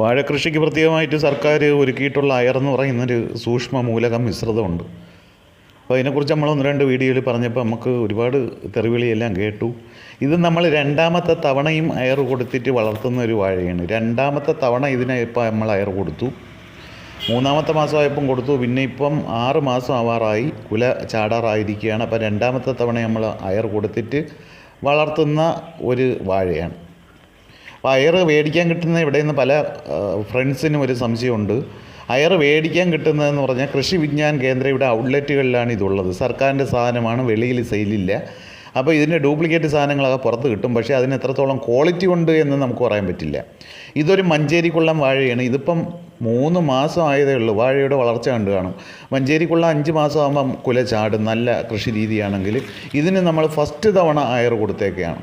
വാഴക്കൃഷിക്ക് പ്രത്യേകമായിട്ട് സർക്കാർ ഒരുക്കിയിട്ടുള്ള അയർ എന്ന് പറയുന്നൊരു സൂക്ഷ്മ മൂലകം മിശ്രിതമുണ്ട്. അപ്പോൾ അതിനെക്കുറിച്ച് നമ്മൾ ഒന്ന് രണ്ട് വീഡിയോയിൽ പറഞ്ഞപ്പോൾ നമുക്ക് ഒരുപാട് തെറിവിളിയെല്ലാം കേട്ടു. ഇത് നമ്മൾ രണ്ടാമത്തെ തവണയും അയർ കൊടുത്തിട്ട് വളർത്തുന്ന ഒരു വാഴയാണ്. രണ്ടാമത്തെ തവണ ഇതിനെ ഇപ്പോൾ നമ്മൾ അയർ കൊടുത്തു. മൂന്നാമത്തെ മാസമായപ്പം കൊടുത്തു. പിന്നെ ഇപ്പം ആറ് മാസം ആവാറായി. കുല ചാടാറായിരിക്കുകയാണ്. അപ്പോൾ രണ്ടാമത്തെ തവണ നമ്മൾ അയർ കൊടുത്തിട്ട് വളർത്തുന്ന ഒരു വാഴയാണ്. അപ്പോൾ അയർ മേടിക്കാൻ കിട്ടുന്ന ഇവിടെ നിന്ന് പല ഫ്രണ്ട്സിനും ഒരു സംശയമുണ്ട്. അയർ മേടിക്കാൻ കിട്ടുന്നതെന്ന് പറഞ്ഞാൽ കൃഷി വിജ്ഞാൻ കേന്ദ്രം ഇവിടെ ഔട്ട്ലെറ്റുകളിലാണ് ഇതുള്ളത്. സർക്കാരിന്റെ സാധനമാണ് വെളിയിൽ സെയിലില്ല അപ്പോൾ ഇതിന്റെ ഡ്യൂപ്ലിക്കേറ്റ് സാധനങ്ങളൊക്കെ പുറത്ത് കിട്ടും. പക്ഷേ അതിന് എത്രത്തോളം ക്വാളിറ്റി ഉണ്ട് എന്ന് നമുക്ക് പറയാൻ പറ്റില്ല. ഇതൊരു മഞ്ചേരിക്കുള്ളം വാഴയാണ്. ഇതിപ്പം മൂന്ന് മാസം ആയതേ ഉള്ളൂ. വാഴയുടെ വളർച്ച കണ്ടു കാണും. മഞ്ചേരിക്കുള്ള അഞ്ച് മാസം ആകുമ്പം കുല ചാടും. നല്ല കൃഷി രീതിയാണെങ്കിൽ ഇതിന് നമ്മൾ ഫസ്റ്റ് തവണ അയർ കൊടുത്തേക്കാണ്.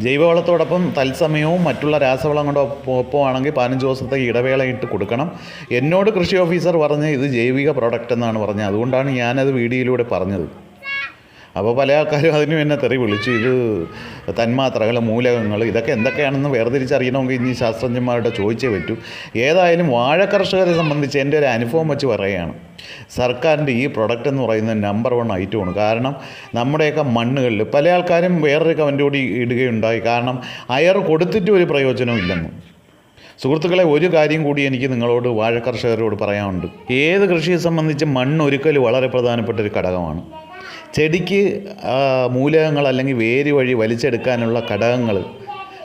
ജൈവവളത്തോടൊപ്പം തത്സമയവും മറ്റുള്ള രാസവളം കൊണ്ട് ഒപ്പമാണെങ്കിൽ പതിനഞ്ച് ദിവസത്തെ ഇടവേളയിട്ട് കൊടുക്കണം. എന്നോട് കൃഷി ഓഫീസർ പറഞ്ഞ് ഇത് ജൈവിക പ്രോഡക്റ്റ് എന്നാണ് പറഞ്ഞത്. അതുകൊണ്ടാണ് ഞാനത് വീഡിയോയിലൂടെ പറഞ്ഞത്. അപ്പോൾ പല ആൾക്കാരും അതിനും എന്നെ തെറി വിളിച്ചു. ഇത് തന്മാത്രകൾ മൂലകങ്ങൾ ഇതൊക്കെ എന്തൊക്കെയാണെന്ന് വേർതിരിച്ചറിയണമെങ്കിൽ ഇനി ശാസ്ത്രജ്ഞന്മാരുടെ ചോദിച്ചേ പറ്റൂ. ഏതായാലും വാഴ കർഷകരെ സംബന്ധിച്ച് എന്റെ ഒരു അനുഭവം വെച്ച് പറയുകയാണ്. സർക്കാരിന്റെ ഈ പ്രൊഡക്റ്റ് എന്ന് പറയുന്നത് നമ്പർ വൺ ഐറ്റമാണ്. കാരണം നമ്മുടെയൊക്കെ മണ്ണുകളിൽ പല ആൾക്കാരും വേറൊരു കമന്റ് കൂടി ഇടുകയുണ്ടായി. കാരണം അയർ കൊടുത്തിട്ട് ഒരു പ്രയോജനവും ഇല്ലെന്ന്. സുഹൃത്തുക്കളെ ഒരു കാര്യം കൂടി എനിക്ക് നിങ്ങളോട് വാഴ കർഷകരോട് പറയാനുണ്ട്. ഏത് കൃഷിയെ സംബന്ധിച്ച് മണ്ണ് ഒരുക്കൽ വളരെ പ്രധാനപ്പെട്ട ഒരു ഘടകമാണ്. ചെടിക്ക് മൂലകങ്ങൾ അല്ലെങ്കിൽ വേര് വഴി വലിച്ചെടുക്കാനുള്ള ഘടകങ്ങൾ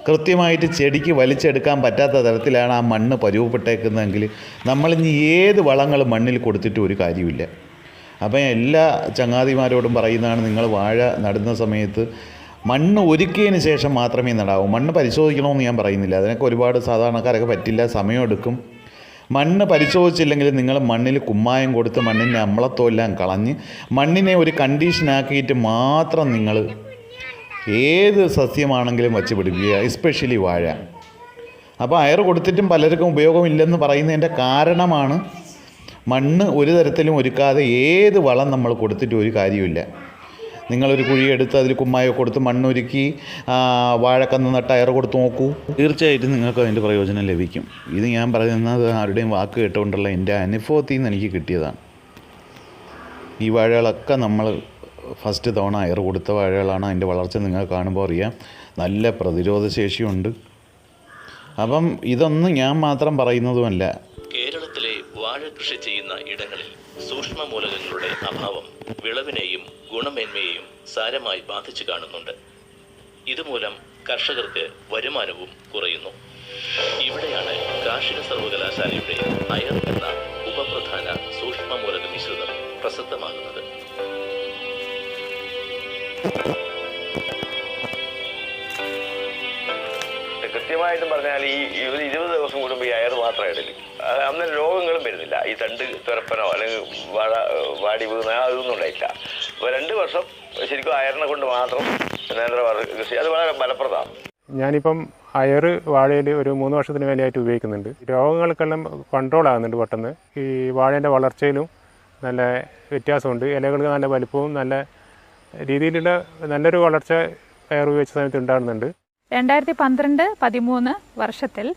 കൃത്യമായിട്ട് ചെടിക്ക് വലിച്ചെടുക്കാൻ പറ്റാത്ത തരത്തിലാണ് ആ മണ്ണ് പരുവപ്പെട്ടേക്കുന്നതെങ്കിൽ നമ്മളിനി ഏത് വളങ്ങൾ മണ്ണിൽ കൊടുത്തിട്ടും ഒരു കാര്യമില്ല അപ്പം എല്ലാ ചങ്ങാതിമാരോടും പറയുന്നതാണ് നിങ്ങൾ വാഴ നടുന്ന സമയത്ത് മണ്ണ് ഒരുക്കിയതിന് ശേഷം മാത്രമേ നടാവൂ. മണ്ണ് പരിശോധിക്കണമെന്ന് ഞാൻ പറയുന്നില്ല. അതിനൊക്കെ ഒരുപാട് സാധാരണക്കാരൊക്കെ പറ്റില്ല. സമയമെടുക്കും മണ്ണ് പരിശോധിച്ചില്ലെങ്കിൽ നിങ്ങൾ മണ്ണിൽ കുമ്മായം കൊടുത്ത് മണ്ണിന്റെ അമ്ലത്വമെല്ലാം കളഞ്ഞ് മണ്ണിനെ ഒരു കണ്ടീഷനാക്കിയിട്ട് മാത്രം നിങ്ങൾ ഏത് സസ്യമാണെങ്കിലും വച്ച് പിടിപ്പിക്കുക എസ്പെഷ്യലി വാഴ. അപ്പോൾ അയർ കൊടുത്തിട്ടും പലർക്കും ഉപയോഗമില്ലെന്ന് പറയുന്നതിന്റെ കാരണമാണ് മണ്ണ് ഒരു തരത്തിലും ഒരുക്കാതെ ഏത് വളം നമ്മൾ കൊടുത്തിട്ട് ഒരു കാര്യമില്ല നിങ്ങളൊരു കുഴിയെടുത്ത് അതിൽ കുമ്മായോ കൊടുത്ത് മണ്ണൊരുക്കി വാഴക്കന്ന് നട്ട് അയർ കൊടുത്ത് നോക്കൂ. തീർച്ചയായിട്ടും നിങ്ങൾക്ക് അതിന്റെ പ്രയോജനം ലഭിക്കും. ഇത് ഞാൻ പറയുന്നത് ആരുടെയും വാക്ക് കേട്ടുകൊണ്ടുള്ള എന്റെ അനുഭവത്തിൽ നിന്ന് എനിക്ക് കിട്ടിയതാണ്. ഈ വാഴകളൊക്കെ നമ്മൾ ഫസ്റ്റ് തവണ അയർ കൊടുത്ത വാഴകളാണ് അതിന്റെ വളർച്ച നിങ്ങൾ കാണുമ്പോൾ അറിയാം. നല്ല പ്രതിരോധ ശേഷിയുണ്ട്. അപ്പം ഇതൊന്നും ഞാൻ മാത്രം പറയുന്നതുമല്ല. കേരളത്തിലെ വാഴ കൃഷി ചെയ്യുന്ന ഇടങ്ങളിൽ സൂക്ഷ്മ മൂലകങ്ങളുടെ അഭാവം വിളവിനെയും ഗുണമേന്മയെയും സാരമായി ബാധിച്ചു കാണുന്നുണ്ട്. ഇതുമൂലം കർഷകർക്ക് വരുമാനവും കുറയുന്നു. ഇവിടെയാണ് കാർഷിക സർവകലാശാലയുടെ അയർ എന്ന ഉപപ്രധാന സൂക്ഷ്മ മൂലക മിശ്രിതം പ്രസിദ്ധമാകുന്നത്. കൃത്യമായിട്ടും പറഞ്ഞാൽ ഈ ഒരു ഇരുപത് ദിവസം കൂടുമ്പോൾ ഈ അയർ മാത്രം ഇടൽ അന്ന് രോഗങ്ങളും വരുന്നില്ല. ഈ തണ്ട് തുരപ്പനോ അല്ലെങ്കിൽ വാഴ വാടി വീണ അതൊന്നും ഉണ്ടായില്ല അപ്പോൾ രണ്ട് വർഷം ശരിക്കും അയറിനെ കൊണ്ട് മാത്രം നേന്ത്രവാഴ കൃഷി അത് വളരെ ഫലപ്രദമാണ്. ഞാനിപ്പം അയർ വാഴയിൽ ഒരു മൂന്ന് വർഷത്തിന് മേലെയായിട്ട് ഉപയോഗിക്കുന്നുണ്ട്. രോഗങ്ങൾക്കെല്ലാം കൺട്രോൾ ആകുന്നുണ്ട് പെട്ടെന്ന്. ഈ വാഴേന്റെ വളർച്ചയിലും നല്ല വ്യത്യാസമുണ്ട്. ഇലകൾക്ക് നല്ല വലുപ്പവും നല്ല രീതിയിലുള്ള നല്ലൊരു വളർച്ച അയർ ഉപയോഗിച്ച സമയത്ത് ഉണ്ടാകുന്നുണ്ട്. രണ്ടായിരത്തി പന്ത്രണ്ട് പതിമൂന്ന് വർഷത്തിൽ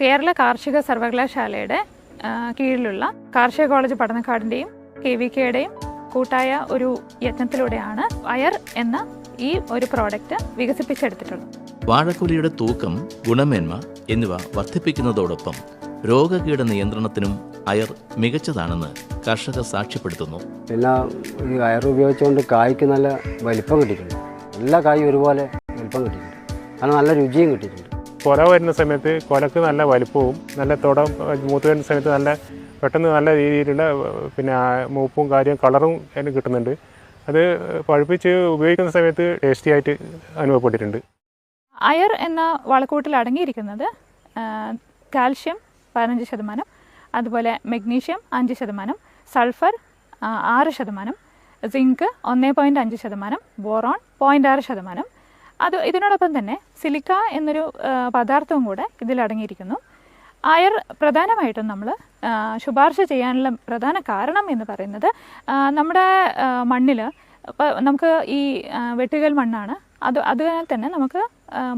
കേരള കാർഷിക സർവകലാശാലയുടെ കീഴിലുള്ള കാർഷിക കോളേജ് പഠനക്കാടിന്റെയും കെ വി കെയുടെയും കൂട്ടായ ഒരു യജ്ഞത്തിലൂടെയാണ് അയർ എന്ന ഈ ഒരു പ്രോഡക്റ്റ് വികസിപ്പിച്ചെടുത്തിട്ടുള്ളത്. വാഴക്കുലയുടെ തൂക്കം ഗുണമേന്മ എന്നിവ വർദ്ധിപ്പിക്കുന്നതോടൊപ്പം രോഗകീട നിയന്ത്രണത്തിനും അയർ മികച്ചതാണെന്ന് കർഷകർ സാക്ഷ്യപ്പെടുത്തുന്നു. പിന്നെ ഈ അയർ ഉപയോഗിച്ചുകൊണ്ട് കായ്ക്ക് നല്ല വലിപ്പം കിട്ടിയിട്ടുണ്ട്. എല്ലാ കായും ഒരുപോലെ വലിപ്പം കിട്ടിയിട്ടുണ്ട്. കാരണം നല്ല രുചിയും കിട്ടിയിട്ടുണ്ട്. കൊല വരുന്ന സമയത്ത് കൊലക്ക് നല്ല വലിപ്പവും നല്ല തുടം മൂത്ത് വരുന്ന സമയത്ത് നല്ല പെട്ടെന്ന് നല്ല രീതിയിലുള്ള പിന്നെ ആ മൂപ്പും കാര്യവും കളറും അതിന് കിട്ടുന്നുണ്ട്. അത് പഴുപ്പിച്ച് ഉപയോഗിക്കുന്ന സമയത്ത് ടേസ്റ്റി ആയിട്ട് അനുഭവപ്പെട്ടിട്ടുണ്ട്. അയർ എന്ന വളക്കൂട്ടിൽ അടങ്ങിയിരിക്കുന്നത് കാൽഷ്യം പതിനഞ്ച് ശതമാനം അതുപോലെ മെഗ്നീഷ്യം അഞ്ച് ശതമാനം സൾഫർ ആറ് ശതമാനം സിങ്ക് ഒന്ന് പോയിന്റ് അഞ്ച് ശതമാനം ബോറോൺ പോയിന്റ് ആറ് ശതമാനം അത് ഇതിനോടൊപ്പം തന്നെ സിലിക്ക എന്നൊരു പദാർത്ഥവും കൂടെ ഇതിൽ അടങ്ങിയിരിക്കുന്നു. അയർ പ്രധാനമായിട്ടും നമ്മൾ ശുപാർശ ചെയ്യാനുള്ള പ്രധാന കാരണം എന്ന് പറയുന്നത് നമ്മുടെ മണ്ണിൽ നമുക്ക് ഈ വെട്ടുകൽ മണ്ണാണ്. അത് അതിനാൽ തന്നെ നമുക്ക്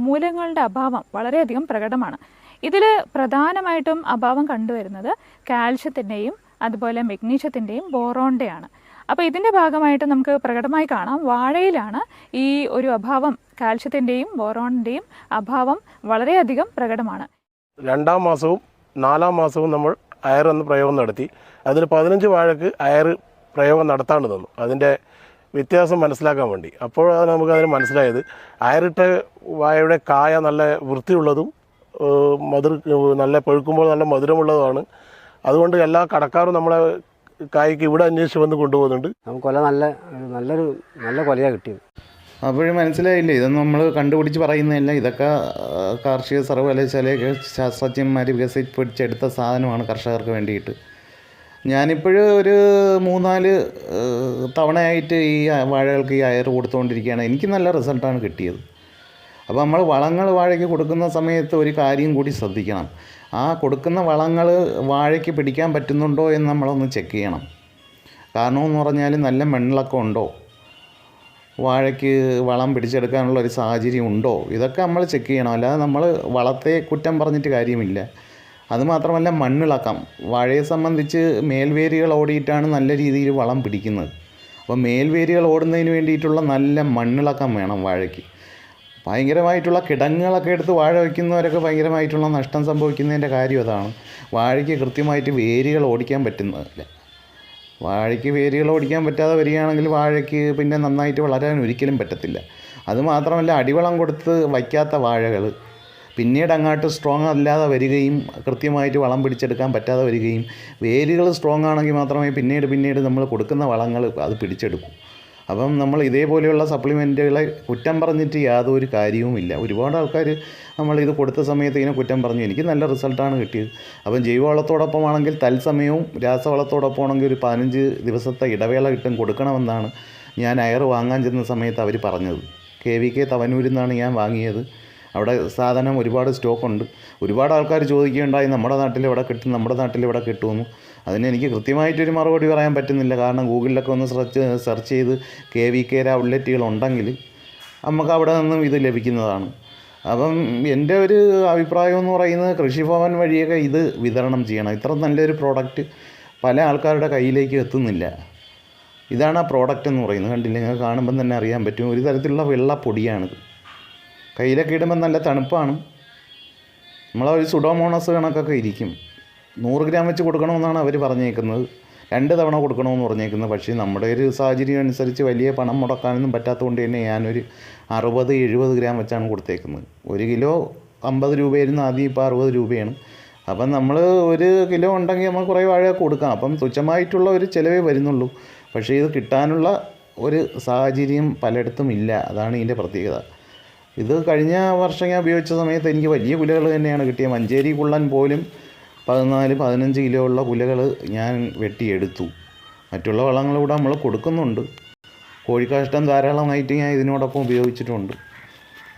മൂലങ്ങളുടെ അഭാവം വളരെയധികം പ്രകടമാണ്. ഇതിൽ പ്രധാനമായിട്ടും അഭാവം കണ്ടുവരുന്നത് കാൽഷ്യത്തിന്റെയും അതുപോലെ മെഗ്നീഷ്യത്തിന്റെയും ബോറോണിന്റെയാണ് അപ്പോൾ ഇതിന്റെ ഭാഗമായിട്ട് നമുക്ക് പ്രകടമായി കാണാം വാഴയിലാണ് ഈ ഒരു അഭാവം കാൽഷ്യത്തിന്റെയും ബോറോണിന്റെയും അഭാവം വളരെയധികം പ്രകടമാണ്. രണ്ടാം മാസവും നാലാം മാസവും നമ്മൾ അയർ എന്ന പ്രയോഗം നടത്തി. അതിൽ പതിനഞ്ച് വാഴക്ക് അയർ പ്രയോഗം നടത്താണ്ട് തന്നു അതിന്റെ വ്യത്യാസം മനസ്സിലാക്കാൻ വേണ്ടി. അപ്പോഴാണ് നമുക്ക് അതിന് മനസ്സിലായത്. അയറിട്ട വാഴയുടെ കായ നല്ല വൃത്തിയുള്ളതും മധുർ മധുര നല്ല പഴുക്കുമ്പോൾ നല്ല മധുരമുള്ളതുമാണ്. അതുകൊണ്ട് എല്ലാ കടക്കാരും നമ്മളെ കായ്ക്ക് ഇവിടെ അന്വേഷിച്ച് വന്ന് കൊണ്ടുപോകുന്നുണ്ട്. നമുക്ക് കൊല നല്ല നല്ലൊരു നല്ല കൊലയാണ് കിട്ടിയത്. അപ്പോഴും മനസ്സിലായില്ലേ? ഇതൊന്നും നമ്മൾ കണ്ടുപിടിച്ച് പറയുന്നതല്ല. ഇതൊക്കെ കാർഷിക സർവകലാശാലയൊക്കെ ശാസ്ത്രജ്ഞന്മാർ വികസിപ്പിച്ചെടുത്ത സാധനമാണ് കർഷകർക്ക് വേണ്ടിയിട്ട്. ഞാനിപ്പോഴും ഒരു മൂന്നാൽ തവണയായിട്ട് ഈ വാഴകൾക്ക് ഈ അയർ കൊടുത്തുകൊണ്ടിരിക്കുകയാണ് എനിക്ക് നല്ല റിസൾട്ടാണ് കിട്ടിയത്. അപ്പോൾ നമ്മൾ വളങ്ങൾ വാഴയ്ക്ക് കൊടുക്കുന്ന സമയത്ത് ഒരു കാര്യം കൂടി ശ്രദ്ധിക്കണം. ആ കൊടുക്കുന്ന വളങ്ങൾ വാഴയ്ക്ക് പിടിക്കാൻ പറ്റുന്നുണ്ടോ എന്ന് നമ്മളൊന്ന് ചെക്ക് ചെയ്യണം. കാരണമെന്ന് പറഞ്ഞാൽ നല്ല മണ്ണിളക്കം ഉണ്ടോ? വാഴയ്ക്ക് വളം പിടിച്ചെടുക്കാനുള്ള ഒരു സാഹചര്യം ഉണ്ടോ? ഇതൊക്കെ നമ്മൾ ചെക്ക് ചെയ്യണം. അല്ലാതെ നമ്മൾ വളത്തെ കുറ്റം പറഞ്ഞിട്ട് കാര്യമില്ല. അതുമാത്രമല്ല മണ്ണിളക്കം. വാഴയെ സംബന്ധിച്ച് മേൽവേരുകൾ ഓടിയിട്ടാണ് നല്ല രീതിയിൽ വളം പിടിക്കുന്നത്. അപ്പോൾ മേൽവേരുകൾ ഓടുന്നതിന് വേണ്ടിയിട്ടുള്ള നല്ല മണ്ണിളക്കം വേണം വാഴയ്ക്ക്. ഭയങ്കരമായിട്ടുള്ള കിടങ്ങുകളൊക്കെ എടുത്ത് വാഴ വയ്ക്കുന്നവരൊക്കെ ഭയങ്കരമായിട്ടുള്ള നഷ്ടം സംഭവിക്കുന്നതിന്റെ കാര്യം അതാണ്. വാഴയ്ക്ക് കൃത്യമായിട്ട് വേരുകൾ ഓടിക്കാൻ പറ്റുന്നതില്ല. വാഴയ്ക്ക് വേരുകൾ ഓടിക്കാൻ പറ്റാതെ വരികയാണെങ്കിൽ വാഴയ്ക്ക് പിന്നെ നന്നായിട്ട് വളരാൻ ഒരിക്കലും പറ്റത്തില്ല. അതുമാത്രമല്ല അടിവളം കൊടുത്ത് വയ്ക്കാത്ത വാഴകൾ പിന്നീട് അങ്ങോട്ട് സ്ട്രോങ് അല്ലാതെ വരികയും കൃത്യമായിട്ട് വളം പിടിച്ചെടുക്കാൻ പറ്റാതെ വരികയും വേരുകൾ സ്ട്രോങ് ആണെങ്കിൽ മാത്രമേ പിന്നീട് പിന്നീട് നമ്മൾ കൊടുക്കുന്ന വളങ്ങൾ അത് പിടിച്ചെടുക്കൂ. അപ്പം നമ്മൾ ഇതേപോലെയുള്ള സപ്ലിമെന്റുകളെ കുറ്റം പറഞ്ഞിട്ട് യാതൊരു കാര്യവുമില്ല ഒരുപാട് ആൾക്കാർ നമ്മൾ ഇത് കൊടുത്ത സമയത്ത് ഇങ്ങനെ കുറ്റം പറഞ്ഞു. എനിക്ക് നല്ല റിസൾട്ടാണ് കിട്ടിയത്. അപ്പം ജൈവവളത്തോടൊപ്പം ആണെങ്കിൽ തത്സമയവും രാസവളത്തോടൊപ്പം ആണെങ്കിൽ ഒരു പതിനഞ്ച് ദിവസത്തെ ഇടവേള കിട്ടും കൊടുക്കണമെന്നാണ് ഞാൻ അയർ വാങ്ങാൻ ചെന്ന സമയത്ത് അവർ പറഞ്ഞത്. കെ വി കെ തവനൂരിൽ നിന്നാണ് ഞാൻ വാങ്ങിയത്. അവിടെ സാധനം ഒരുപാട് സ്റ്റോക്കുണ്ട്. ഒരുപാട് ആൾക്കാർ ചോദിക്കുകയുണ്ടായി നമ്മുടെ നാട്ടിൽ ഇവിടെ കിട്ടും? നമ്മുടെ നാട്ടിൽ ഇവിടെ കിട്ടുമെന്ന് അതിന് എനിക്ക് കൃത്യമായിട്ടൊരു മറുപടി പറയാൻ പറ്റുന്നില്ല. കാരണം ഗൂഗിളിലൊക്കെ ഒന്ന് സെർച്ച് സെർച്ച് ചെയ്ത് കെ വി കെ ഔട്ട്ലെറ്റുകൾ ഉണ്ടെങ്കിൽ നമുക്ക് അവിടെ നിന്നും ഇത് ലഭിക്കുന്നതാണ്. അപ്പം എന്റെ ഒരു അഭിപ്രായം എന്ന് പറയുന്നത് കൃഷിഭവൻ വഴിയൊക്കെ ഇത് വിതരണം ചെയ്യണം. ഇത്ര നല്ലൊരു പ്രോഡക്റ്റ് പല ആൾക്കാരുടെ കയ്യിലേക്ക് എത്തുന്നില്ല. ഇതാണ് ആ പ്രോഡക്റ്റ് എന്ന് പറയുന്നത്. കണ്ടില്ല? നിങ്ങൾക്ക് കാണുമ്പം തന്നെ അറിയാൻ പറ്റും. ഒരു തരത്തിലുള്ള വെള്ള പൊടിയാണിത് കയ്യിലൊക്കെ ഇടുമ്പോൾ നല്ല തണുപ്പാണ്. നമ്മളൊരു സുഡോമോണസ് കണക്കൊക്കെ ഇരിക്കും. നൂറ് ഗ്രാം വെച്ച് കൊടുക്കണമെന്നാണ് അവർ പറഞ്ഞേക്കുന്നത്. രണ്ട് തവണ കൊടുക്കണമെന്ന് പറഞ്ഞേക്കുന്നത്. പക്ഷേ നമ്മുടെ ഒരു സാഹചര്യം അനുസരിച്ച് വലിയ പണം മുടക്കാനൊന്നും പറ്റാത്തതുകൊണ്ട് തന്നെ ഞാനൊരു അറുപത് എഴുപത് ഗ്രാം വെച്ചാണ് കൊടുത്തേക്കുന്നത്. ഒരു കിലോ അമ്പത് രൂപയായിരുന്നു. ആദ്യം ഇപ്പോൾ അറുപത് രൂപയാണ്. അപ്പം നമ്മൾ ഒരു കിലോ ഉണ്ടെങ്കിൽ നമ്മൾ കുറേ വാഴ കൊടുക്കാം. അപ്പം തുച്ഛമായിട്ടുള്ള ഒരു ചിലവേ വരുന്നുള്ളൂ. പക്ഷേ ഇത് കിട്ടാനുള്ള ഒരു സാഹചര്യം പലയിടത്തും ഇല്ല. അതാണ് ഇതിന്റെ പ്രത്യേകത. ഇത് കഴിഞ്ഞ വർഷം ഞാൻ ഉപയോഗിച്ച സമയത്ത് എനിക്ക് വലിയ കുലകൾ തന്നെയാണ് കിട്ടിയത്. മഞ്ചേരി കുള്ളൻ പോലും പതിനാല് പതിനഞ്ച് കിലോ ഉള്ള കുലകൾ ഞാൻ വെട്ടിയെടുത്തു. മറ്റുള്ള വളങ്ങൾ കൂടെ നമ്മൾ കൊടുക്കുന്നുണ്ട്. കോഴിക്കാഷ്ടം ധാരാളമായിട്ട് ഞാൻ ഇതിനോടൊപ്പം ഉപയോഗിച്ചിട്ടുണ്ട്.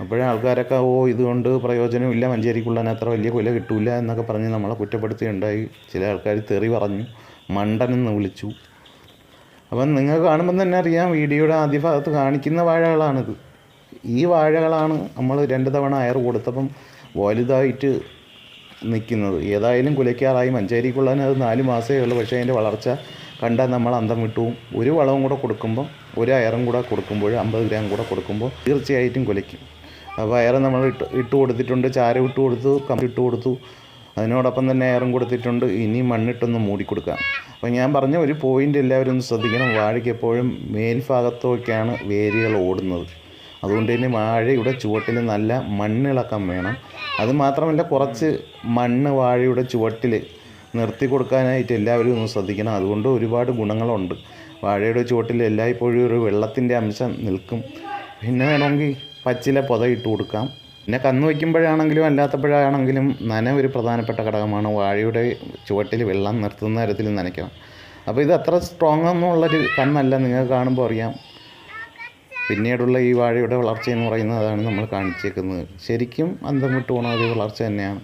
അപ്പോഴേ ആൾക്കാരൊക്കെ ഓ ഇതുകൊണ്ട് പ്രയോജനമില്ല മഞ്ചേരി അത്ര വലിയ കുല കിട്ടൂല എന്നൊക്കെ പറഞ്ഞ് നമ്മളെ കുറ്റപ്പെടുത്തിയുണ്ടായി. ചില ആൾക്കാർ തെറി പറഞ്ഞു മണ്ടനെന്ന് വിളിച്ചു. അപ്പം നിങ്ങൾ കാണുമ്പം തന്നെ അറിയാം വീഡിയോയുടെ ആദ്യ ഭാഗത്ത് കാണിക്കുന്ന വാഴകളാണിത്. ഈ വാഴകളാണ് നമ്മൾ രണ്ട് തവണ അയർ കൊടുത്തപ്പം വലുതായിട്ട് നിൽക്കുന്നത്. ഏതായാലും കുലയ്ക്കാറായി മഞ്ചേരിക്കുള്ളതിന് അത് നാല് മാസമേ ഉള്ളൂ. പക്ഷേ അതിന്റെ വളർച്ച കണ്ടാൽ നമ്മൾ അന്തം വിട്ടുവും ഒരു വളവും കൂടെ കൊടുക്കുമ്പോൾ ഒരു അയറും കൂടെ കൊടുക്കുമ്പോൾ അമ്പത് ഗ്രാം കൂടെ കൊടുക്കുമ്പോൾ തീർച്ചയായിട്ടും കുലയ്ക്കും അപ്പോൾ അയർ നമ്മൾ ഇട്ട് ഇട്ട് കൊടുത്തിട്ടുണ്ട്. ചാര ഇട്ട് കൊടുത്തു കമ്പി ഇട്ട് കൊടുത്തു. അതിനോടൊപ്പം തന്നെ അയറും കൊടുത്തിട്ടുണ്ട്. ഇനി മണ്ണിട്ടൊന്ന് മൂടിക്കൊടുക്കാം അപ്പോൾ ഞാൻ പറഞ്ഞ ഒരു പോയിന്റ് എല്ലാവരും ഒന്ന് ശ്രദ്ധിക്കണം. വാഴയ്ക്ക് എപ്പോഴും മേൽഭാഗത്തേക്കാണ് വേരുകൾ ഓടുന്നത്. അതുകൊണ്ട് തന്നെ വാഴയുടെ ചുവട്ടിൽ നല്ല മണ്ണിളക്കം വേണം. അതുമാത്രമല്ല കുറച്ച് മണ്ണ് വാഴയുടെ ചുവട്ടിൽ നിർത്തി കൊടുക്കാനായിട്ട് എല്ലാവരും ഒന്ന് ശ്രദ്ധിക്കണം. അതുകൊണ്ട് ഒരുപാട് ഗുണങ്ങളുണ്ട്. വാഴയുടെ ചുവട്ടിൽ എല്ലായ്പ്പോഴും ഒരു വെള്ളത്തിന്റെ അംശം നിൽക്കും. പിന്നെ വേണമെങ്കിൽ പച്ചില പൊത ഇട്ട് കൊടുക്കാം. പിന്നെ കന്ന് വയ്ക്കുമ്പോഴാണെങ്കിലും അല്ലാത്തപ്പോഴാണെങ്കിലും നന ഒരു പ്രധാനപ്പെട്ട ഘടകമാണ്. വാഴയുടെ ചുവട്ടിൽ വെള്ളം നിർത്തുന്ന തരത്തിൽ നനയ്ക്കണം. അപ്പോൾ ഇത് അത്ര സ്ട്രോങ് ഒന്നുമുള്ളൊരു കന്നല്ല നിങ്ങൾക്ക് കാണുമ്പോൾ അറിയാം. പിന്നീടുള്ള ഈ വാഴയുടെ വളർച്ച എന്ന് പറയുന്നത് അതാണ് നമ്മൾ കാണിച്ചേക്കുന്നത്. ശരിക്കും അന്തം വിട്ട് പോണ ഒരു വളർച്ച തന്നെയാണ്.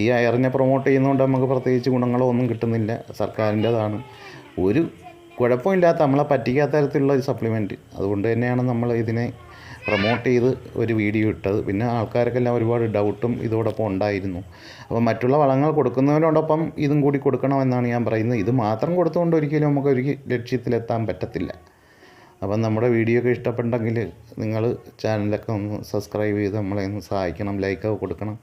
ഈ അയറിനെ പ്രൊമോട്ട് ചെയ്യുന്നതുകൊണ്ട് നമുക്ക് പ്രത്യേകിച്ച് ഗുണങ്ങളോ ഒന്നും കിട്ടുന്നില്ല. സർക്കാരിന്റെതാണ്. ഒരു കുഴപ്പമില്ലാത്ത നമ്മളെ പറ്റിക്കാത്ത തരത്തിലുള്ള ഒരു സപ്ലിമെന്റ് അതുകൊണ്ട് തന്നെയാണ് നമ്മൾ ഇതിനെ പ്രൊമോട്ട് ചെയ്ത് ഒരു വീഡിയോ ഇട്ടത്. പിന്നെ ആൾക്കാർക്കെല്ലാം ഒരുപാട് ഡൗട്ടും ഇതോടൊപ്പം ഉണ്ടായിരുന്നു. അപ്പോൾ മറ്റുള്ള വളങ്ങൾ കൊടുക്കുന്നതിനോടൊപ്പം ഇതും കൂടി കൊടുക്കണമെന്നാണ് ഞാൻ പറയുന്നത്. ഇത് മാത്രം കൊടുത്തുകൊണ്ട് ഒരിക്കലും നമുക്ക് ഒരു ലക്ഷ്യത്തിലെത്താൻ പറ്റത്തില്ല. അപ്പം നമ്മുടെ വീഡിയോ ഒക്കെ ഇഷ്ടപ്പെട്ടെങ്കിൽ നിങ്ങൾ ചാനലൊക്കെ ഒന്ന് സബ്സ്ക്രൈബ് ചെയ്ത് നമ്മളെ ഒന്ന് സഹായിക്കണം ലൈക്കൊക്കെ കൊടുക്കണം.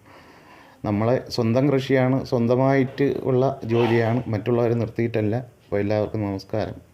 നമ്മളെ സ്വന്തം കൃഷിയാണ് സ്വന്തമായിട്ട് ഉള്ള ജോലിയാണ് മറ്റുള്ളവരെ നിർത്തിയിട്ടല്ല. അപ്പോൾ എല്ലാവർക്കും നമസ്കാരം.